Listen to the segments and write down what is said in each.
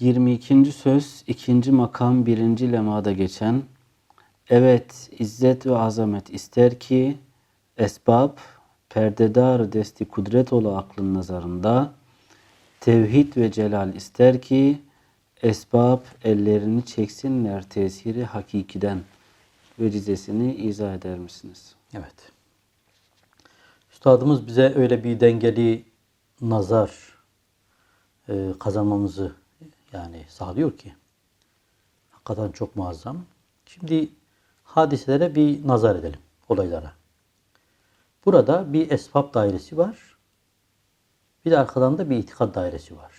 22. söz 2. makam 1. lemada geçen Evet izzet ve azamet ister ki esbab perdedar desti kudret ola aklın nazarında tevhid ve celal ister ki esbab ellerini çeksinler tesiri hakikiden vecizesini izah eder misiniz? Evet. Üstadımız bize öyle bir dengeli nazar e, kazanmamızı yani sağlıyor ki hakikaten çok muazzam. Şimdi hadiselere bir nazar edelim olaylara. Burada bir esbab dairesi var. Bir de arkadan da bir itikad dairesi var.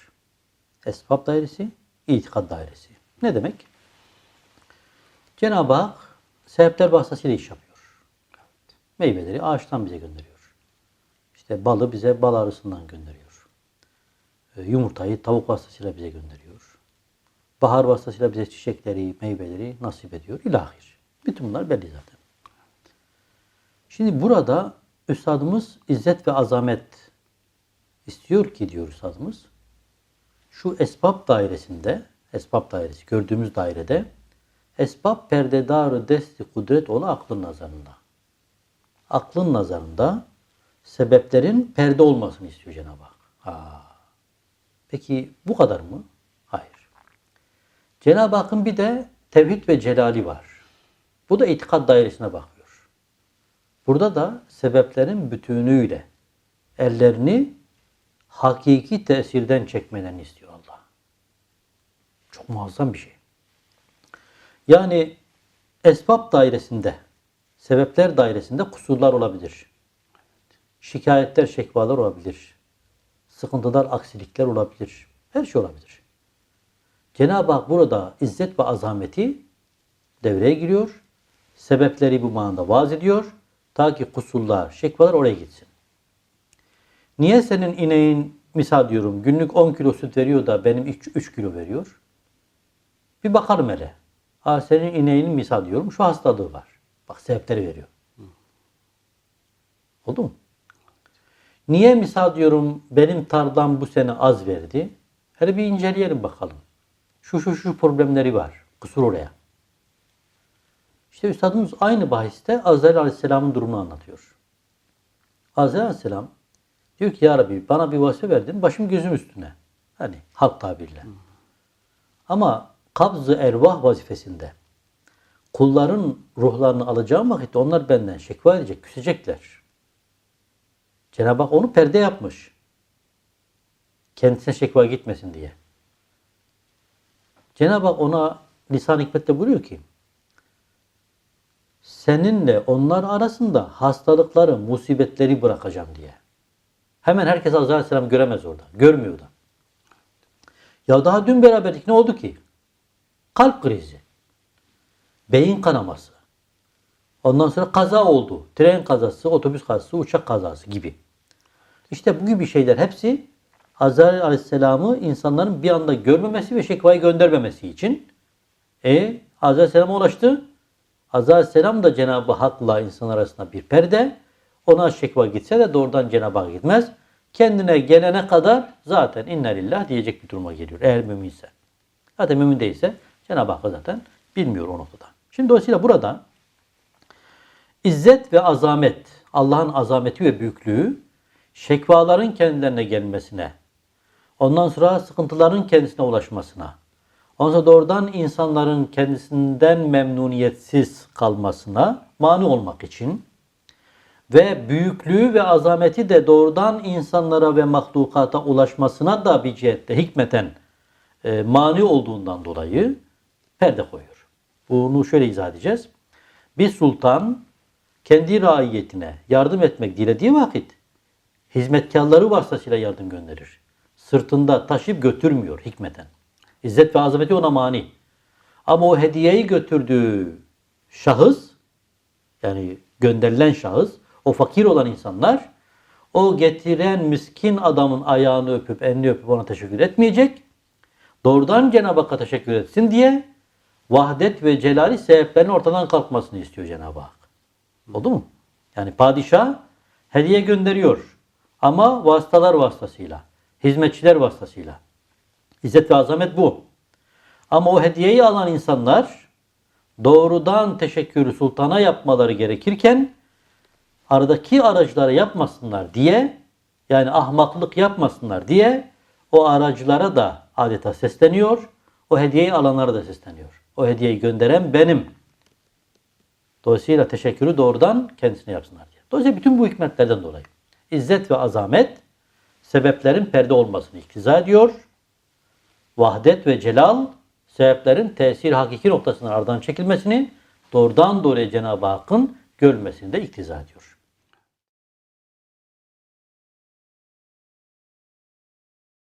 Esbab dairesi, itikad dairesi. Ne demek? Cenab-ı Hak sebepler vasıtasıyla iş yapıyor. Meyveleri ağaçtan bize gönderiyor. İşte balı bize bal arısından gönderiyor. E, Yumurtayı tavuk vasıtasıyla bize gönderiyor. Bahar vasıtasıyla bize çiçekleri, meyveleri nasip ediyor. İlahir. Bütün bunlar belli zaten. Şimdi burada Üstadımız izzet ve azamet istiyor ki diyor Üstadımız. Şu esbab dairesinde, esbab dairesi gördüğümüz dairede esbab perdedarı desti kudret ola aklın nazarında. Aklın nazarında sebeplerin perde olmasını istiyor Cenab-ı Hak. Ha. Peki bu kadar mı? Hayır. Cenab-ı Hakk'ın bir de tevhid ve celali var. Bu da itikad dairesine bakıyor. Burada da sebeplerin bütünüyle ellerini hakiki tesirden çekmelerini istiyor Allah. Çok muazzam bir şey. Yani esbab dairesinde, sebepler dairesinde kusurlar olabilir. Şikayetler, şekvalar olabilir. Sıkıntılar, aksilikler olabilir. Her şey olabilir. Cenab-ı Hak burada izzet ve azameti devreye giriyor. Sebepleri bu manada vaaz ediyor. Ta ki kusurlar, şekvalar oraya gitsin. Niye senin ineğin misal diyorum günlük 10 kilo süt veriyor da benim 3, 3 kilo veriyor? Bir bakarım hele. Ha senin ineğinin misal diyorum şu hastalığı var. Bak sebepleri veriyor. Oldu mu? Niye misal diyorum benim tarlam bu sene az verdi? Hele bir inceleyelim bakalım. Şu şu şu problemleri var. Kusur oraya. İşte Üstadımız aynı bahiste Azrail Aleyhisselam'ın durumunu anlatıyor. Azrail Aleyhisselam diyor ki Ya Rabbi bana bir vazife verdin başım gözüm üstüne. Hani halk tabirle. Ama kabz-ı ervah vazifesinde kulların ruhlarını alacağım vakitte onlar benden şekva edecek, küsecekler. Cenab-ı Hak onu perde yapmış. Kendisine şekva gitmesin diye. Cenab-ı Hak ona lisan hikmette buyuruyor ki seninle onlar arasında hastalıkları, musibetleri bırakacağım diye. Hemen herkes Azrail Aleyhisselam göremez orada. Görmüyor da. Ya daha dün beraberdik ne oldu ki? Kalp krizi. Beyin kanaması. Ondan sonra kaza oldu. Tren kazası, otobüs kazası, uçak kazası gibi. İşte bu gibi şeyler hepsi Azrail Aleyhisselam'ı insanların bir anda görmemesi ve şekvayı göndermemesi için e Azrail Aleyhisselam'a ulaştı. Azrail Selam da Cenab-ı Hak'la insan arasında bir perde. Ona şekva gitse de doğrudan Cenab-ı Hak gitmez. Kendine gelene kadar zaten inna lillah diyecek bir duruma geliyor eğer müminse. Zaten mümin değilse Cenab-ı Hak zaten bilmiyor o noktada. Şimdi dolayısıyla burada izzet ve azamet, Allah'ın azameti ve büyüklüğü şekvaların kendilerine gelmesine, ondan sonra sıkıntıların kendisine ulaşmasına, Ondan sonra doğrudan insanların kendisinden memnuniyetsiz kalmasına mani olmak için ve büyüklüğü ve azameti de doğrudan insanlara ve mahlukata ulaşmasına da bir cihette hikmeten e, mani olduğundan dolayı perde koyuyor. Bunu şöyle izah edeceğiz. Bir sultan kendi raiyetine yardım etmek dilediği vakit hizmetkarları vasıtasıyla yardım gönderir. Sırtında taşıyıp götürmüyor hikmeten. İzzet ve azameti ona mani. Ama o hediyeyi götürdüğü şahıs yani gönderilen şahıs o fakir olan insanlar o getiren miskin adamın ayağını öpüp elini öpüp ona teşekkür etmeyecek. Doğrudan Cenab-ı Hakk'a teşekkür etsin diye vahdet ve celali sebeplerinin ortadan kalkmasını istiyor Cenab-ı Hak. Oldu mu? Yani padişah hediye gönderiyor. Ama vasıtalar vasıtasıyla, hizmetçiler vasıtasıyla. İzzet ve azamet bu. Ama o hediyeyi alan insanlar doğrudan teşekkürü sultana yapmaları gerekirken aradaki aracılara yapmasınlar diye yani ahmaklık yapmasınlar diye o aracılara da adeta sesleniyor. O hediyeyi alanlara da sesleniyor. O hediyeyi gönderen benim. Dolayısıyla teşekkürü doğrudan kendisine yapsınlar diye. Dolayısıyla bütün bu hikmetlerden dolayı izzet ve azamet sebeplerin perde olmasını iktiza ediyor. Vahdet ve celal sebeplerin tesir hakiki noktasının aradan çekilmesini doğrudan doğruya Cenab-ı Hakk'ın görmesini de iktiza ediyor.